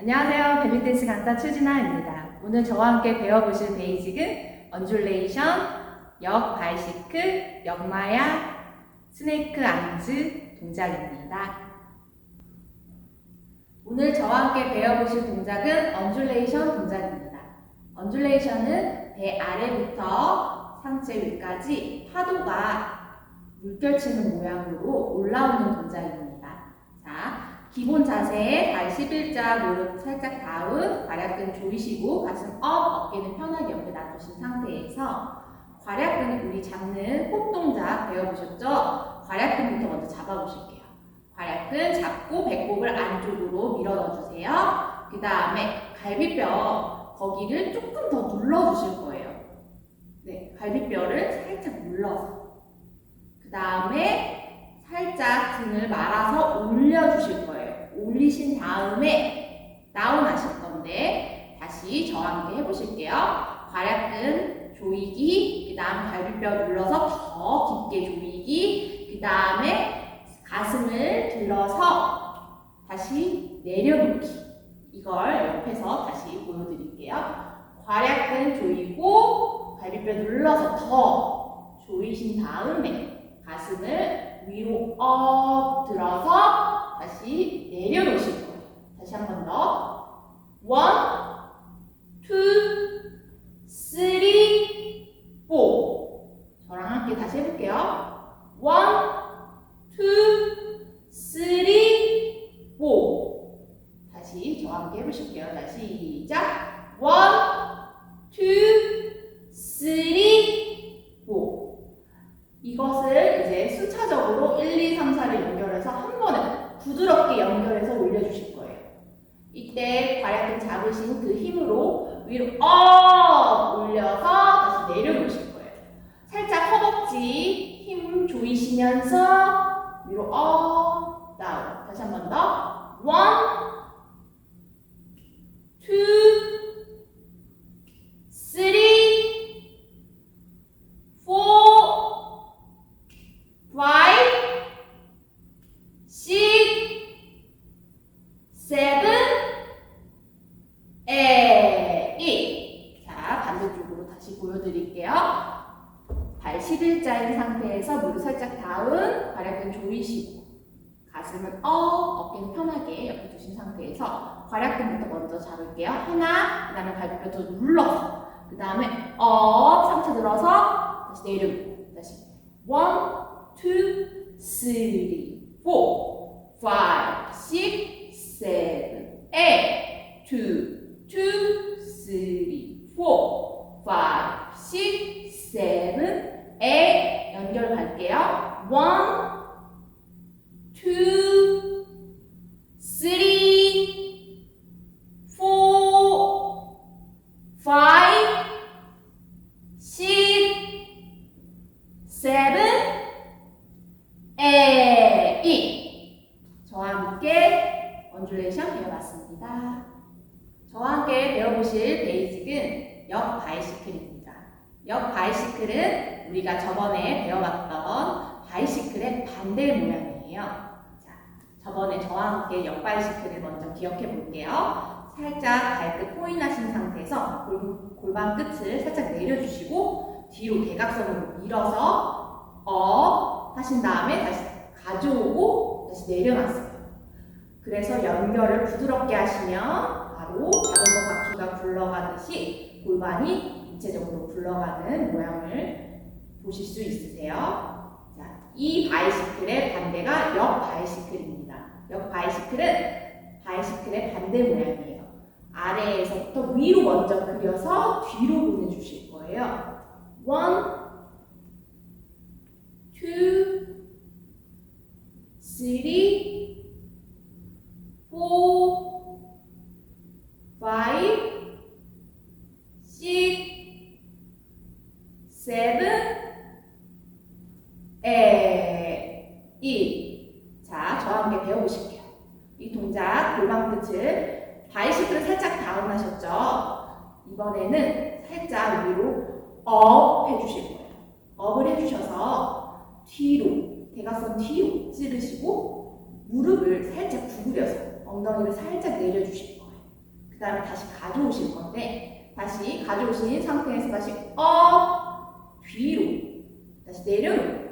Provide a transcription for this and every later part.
안녕하세요. 벨리댄스 강사 최진아입니다. 오늘 저와 함께 배워보실 베이직은 언줄레이션, 역 바이시클, 역마야, 스네이크 안즈 동작입니다. 오늘 저와 함께 배워보실 동작은 언줄레이션 동작입니다. 언줄레이션은 배 아래부터 상체 위까지 파도가 물결치는 모양으로 올라오는 동작입니다. 자, 기본 자세에 발 11자 무릎 살짝 다운, 괄약근 조이시고 가슴 업, 어깨는 편하게 옆에 놔두신 상태에서 괄약근을 우리 잡는 홉 동작 배워보셨죠? 괄약근부터 먼저 잡아보실게요. 괄약근 잡고 배꼽을 안쪽으로 밀어 넣어주세요. 그 다음에 갈비뼈 거기를 조금 더 눌러주실 거예요. 네, 갈비뼈를 살짝 눌러서. 그 다음에 살짝 등을 말아서 올려주실 거예요. 올리신 다음에 다운 하실 건데 다시 저와 함께 해보실게요. 괄약근 조이기, 그 다음 갈비뼈 눌러서 더 깊게 조이기, 그 다음에 가슴을 들어서 다시 내려놓기. 이걸 옆에서 다시 보여드릴게요. 괄약근 조이고 갈비뼈 눌러서 더 조이신 다음에 가슴을 위로 업 들어서 다시 내려놓으실 거예요. 다시 한 번 더. 원, 힘으로 위로 업 올려서 다시 내려놓으실 거예요. 살짝 허벅지 힘 조이시면서 위로 업 다운. 다시 한 번 더. 원, 투, 다시 보여드릴게요. 발 11자인 상태에서 무릎 살짝 다운, 괄약근 조이시고, 가슴은 업, 어깨는 편하게 옆에 두신 상태에서 괄약근부터 먼저 잡을게요. 하나, 그 다음에 갈비뼈 더 눌러서, 그 다음에 업, 상체 들어서 다시 내려놓고, 다시 원, three, four, five, six, seven, eight, two, two, three, four, five, five, 바이시클은 우리가 저번에 배워봤던 바이시클의 반대 모양이에요. 자, 저번에 저와 함께 역 바이시클을 먼저 기억해 볼게요. 살짝 발끝 포인하신 상태에서 골, 골반 끝을 살짝 내려주시고 뒤로 대각선으로 밀어서 업 하신 다음에 다시 가져오고 다시 내려놨어요. 그래서 연결을 부드럽게 하시면 바로 자전거 바퀴가 굴러가듯이 골반이 입체적으로 굴러가는 모양을 보실 수 있으세요. 자, 이 바이시클의 반대가 역 바이시클입니다. 역 바이시클은 바이시클의 반대 모양이에요. 아래에서부터 위로 먼저 그려서 뒤로 보내주실 거예요. One, two, three, four, five, six, seven, eight. 자, 저와 함께 배워보실게요. 이 동작 골반 끝을 바이시클을 살짝 다운하셨죠? 이번에는 살짝 위로 업 해주실 거예요. 업을 해주셔서 뒤로, 대각선 뒤로 찌르시고 무릎을 살짝 구부려서 엉덩이를 살짝 내려주실 거예요. 그 다음에 다시 가져오실 건데 다시 가져오신 상태에서 다시 업 뒤로 다시 내려놓고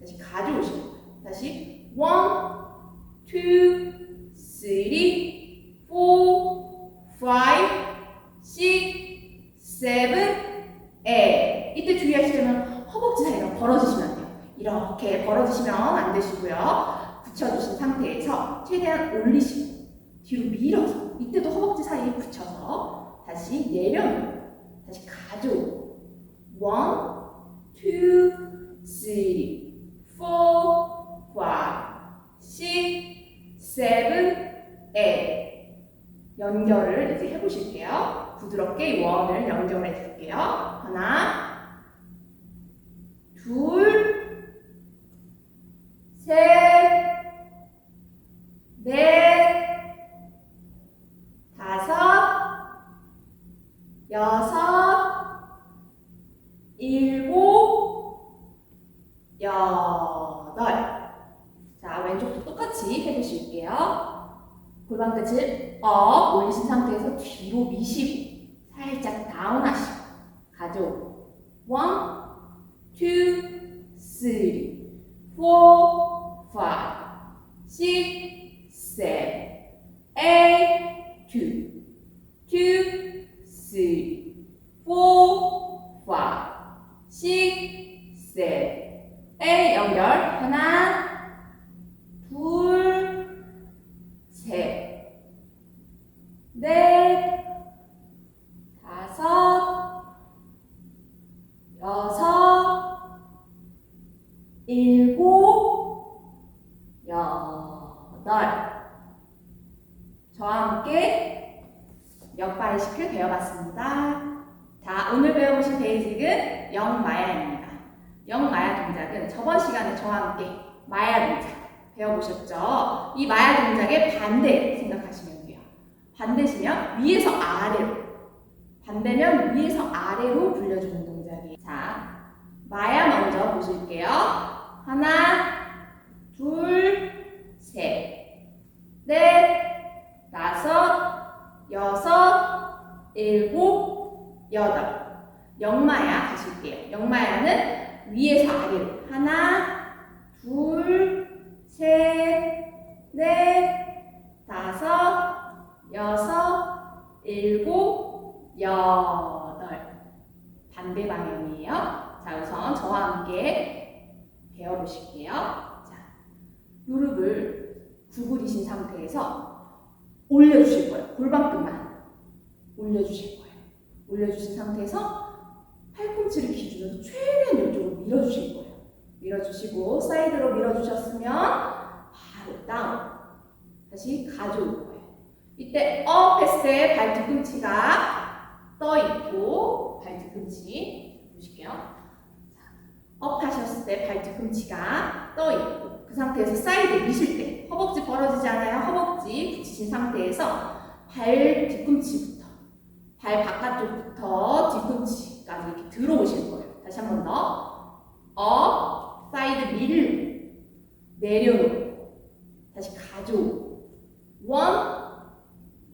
다시 거예요. 다시 one, two, three, four, five, six, seven, eight. 이때 주의하시려면 허벅지 사이가 벌어지시면 안 돼요. 이렇게 벌어지시면 안 되시고요. 붙여주신 상태에서 최대한 올리시고 뒤로 밀어서 이때도 허벅지 사이에 붙여서 다시 내려놓고 다시 가져오고 one, two, three, 연결을 이제 해보실게요. 부드럽게 이 원을 연결해 줄게요. 하나, 둘, 셋, 넷, 다섯, 여섯, 여덟. 자, 왼쪽도 똑같이 해보실게요. 골반 끝을 업 올리신 상태에서 뒤로 미시고 살짝 다운하시고 가져오고 one, two, three, four, five, six, seven, eight, two, two, three, four, five, six, seven, eight 연결. 하나, 둘, 셋, 넷, 다섯, 여섯, 일곱, 여덟. 저와 함께 역발 시킬 배워봤습니다. 자, 오늘 배워보실 베이직은 영마야입니다. 영마야 동작은 저번 시간에 저와 함께 마야 동작 배워보셨죠? 이 마야 동작의 반대 생각하시면 돼요. 반대시면 위에서 아래로, 반대면 위에서 아래로 굴려주는 동작이에요. 자, 마야 먼저 보실게요. 하나, 둘, 셋, 넷, 다섯, 여섯, 일곱, 여덟. 영마야 가실게요. 영마야는 위에서 아래로. 하나, 둘, 셋, 넷, 다섯, 여섯, 일곱, 여덟. 반대 방향이에요. 자, 우선 저와 함께 배워보실게요. 자, 무릎을 구부리신 상태에서 올려주실 거예요. 골반끝만 올려주실 거예요. 올려주신 상태에서 팔꿈치를 기준으로 최대한 이쪽으로 밀어주실 거예요. 밀어주시고 사이드로 밀어주셨으면 바로 다운. 다시 거예요. 이때 업 했을 때 발 뒤꿈치가 떠 있고 발 뒤꿈치 보실게요. 업 하셨을 때 발 뒤꿈치가 떠 있고 그 상태에서 사이드 미실 때 허벅지 벌어지지 않아요. 허벅지 붙이신 상태에서 발 뒤꿈치부터 발 바깥쪽부터 뒤꿈치까지 이렇게 들어오실 거예요. 다시 한 번 더. 업, 사이드 밀고, 내려놓고, 다시 가져오고. 원,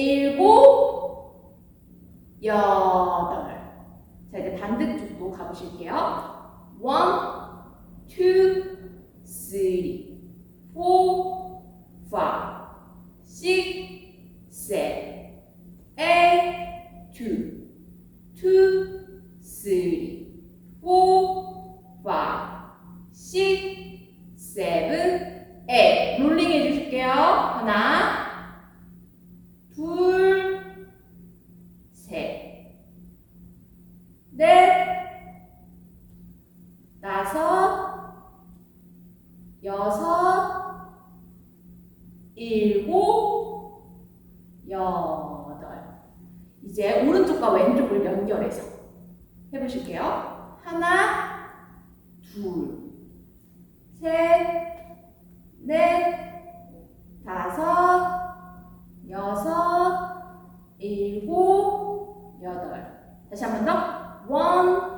일곱, 여덟. 자, 이제 반대쪽도 가보실게요. One, two, three, four, five, six, seven, eight, two, two, three, four, five, six, seven, eight. 롤링 해주실게요. 하나, 둘, 셋, 넷, 다섯, 여섯, 일곱, 여덟. 이제 오른쪽과 왼쪽을 연결해서 해보실게요. 하나, 둘, 셋, 넷, 다섯, 여섯, 일곱, 여덟. 다시 한 번 더. One,